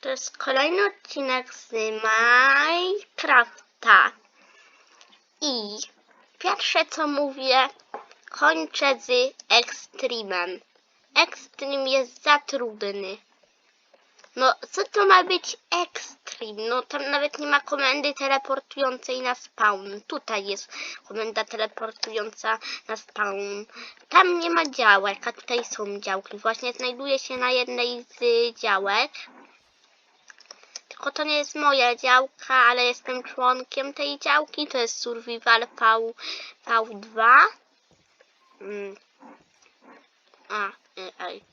To jest kolejny odcinek z Minecrafta. I pierwsze co mówię, kończę z Extremem. Extreme jest za trudny. No, co to ma być Extreme? No, tam nawet nie ma komendy teleportującej na spawn. Tutaj jest komenda teleportująca na spawn. Tam nie ma działek, a tutaj są działki. Właśnie znajduję się na jednej z działek. Tylko to nie jest moja działka, ale jestem członkiem tej działki. To jest Survival V, V2. Mm. A, y, ej.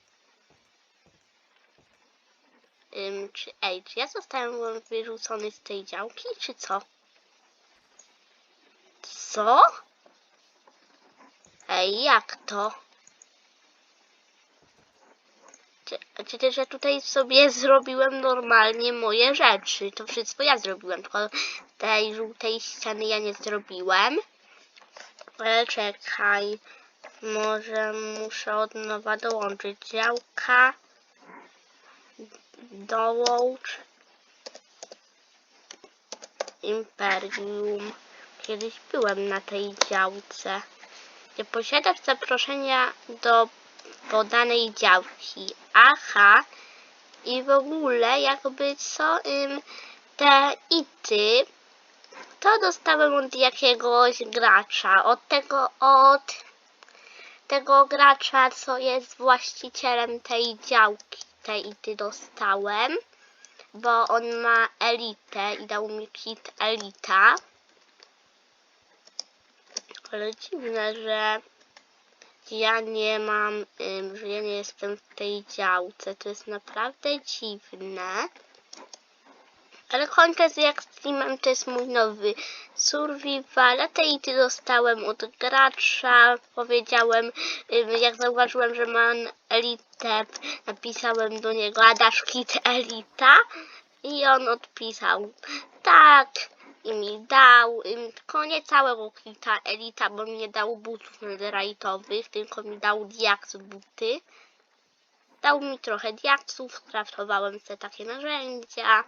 Ym, czy, ej, czy ja zostałem wyrzucony z tej działki, czy co? Co? Ej, jak to? Czy, że tutaj sobie zrobiłem normalnie moje rzeczy. To wszystko ja zrobiłem, tylko tej żółtej ściany ja nie zrobiłem. Ale czekaj. Może muszę od nowa dołączyć działka. Dołącz. Imperium. Kiedyś byłem na tej działce. Nie posiadasz zaproszenia do podanej działki. Aha. I w ogóle jakby co ym, te ity to dostałem od jakiegoś gracza. Od tego od tego gracza, co jest właścicielem tej działki. Te ity dostałem, bo on ma elitę i dał mi kit elita. Ale dziwne, że ja nie mam, że ja nie jestem w tej działce. To jest naprawdę dziwne. Ale kończę z Extreme'em, to jest mój nowy survival. A te ity dostałem od gracza. Powiedziałem, jak zauważyłem, że mam elitę, napisałem do niego, a dasz kit elita? I on odpisał, tak. I mi dał, tylko nie całego kita elita, bo mi nie dał butów netherite'owych, tylko mi dał diaks buty. Dał mi trochę diaksów, skraftowałem sobie takie narzędzia.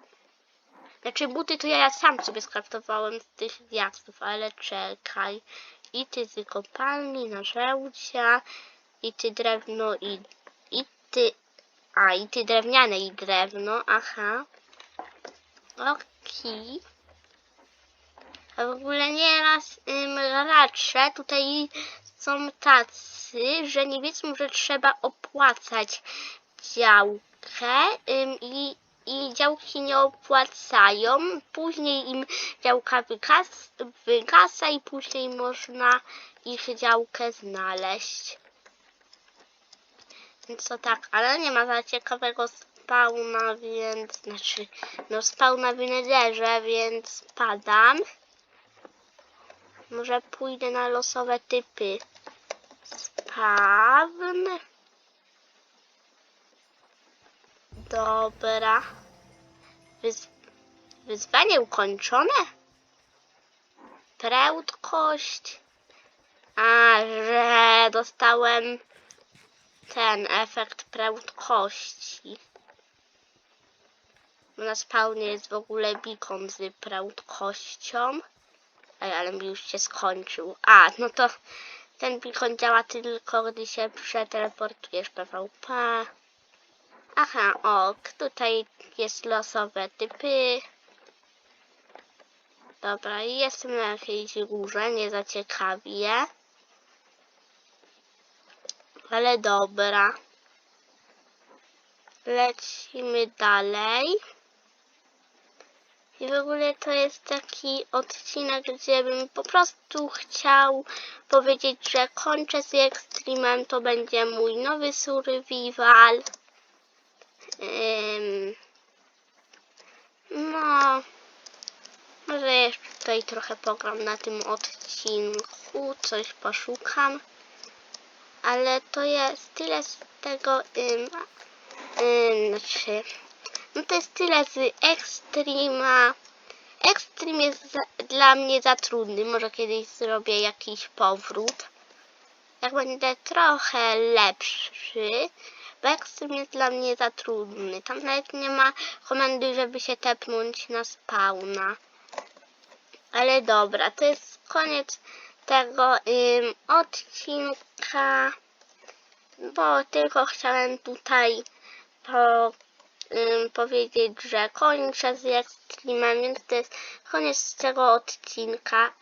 Znaczy buty to ja, ja sam sobie skraftowałem z tych diaksów, ale czekaj. I ty z kopalni, narzędzia, i ty drewno, i, i ty... A, i ty drewniane i drewno, aha. Okej. A w ogóle nieraz ym, gracze tutaj są tacy, że nie wiedzą, że trzeba opłacać działkę ym, i, i działki nie opłacają. Później im działka wygas, wygasa i później można ich działkę znaleźć. Więc to tak, ale nie ma za ciekawego spawna, więc znaczy no spawna w nederze, więc padam. Może pójdę na losowe typy. Spawn. Dobra. Wyz wyzwanie ukończone? Prędkość. A, że dostałem ten efekt prędkości. Na spawnie jest w ogóle beacon z prędkością. Ale mi już się skończył. A, no to ten beacon działa tylko, gdy się przeteleportujesz PvP. Aha, ok, tutaj jest losowe typy. Dobra, jestem na jakiejś górze, nie za ciekawie. Ale dobra. Lecimy dalej. I w ogóle to jest taki odcinek, gdzie bym po prostu chciał powiedzieć, że kończę z Extremem, to będzie mój nowy survival. Ym, no, może jeszcze tutaj trochę pogram na tym odcinku, coś poszukam. Ale to jest tyle z tego, ym, ym, znaczy, no to jest tyle z Extrema. Extreme jest za, dla mnie za trudny, może kiedyś zrobię jakiś powrót. Jak będę trochę lepszy, bo Extreme jest dla mnie za trudny. Tam nawet nie ma komendy, żeby się tepnąć na spawna. Ale dobra, to jest koniec tego ym, odcinka, bo tylko chciałem tutaj po, powiedzieć, że kończę z Extremem, więc to jest koniec tego odcinka.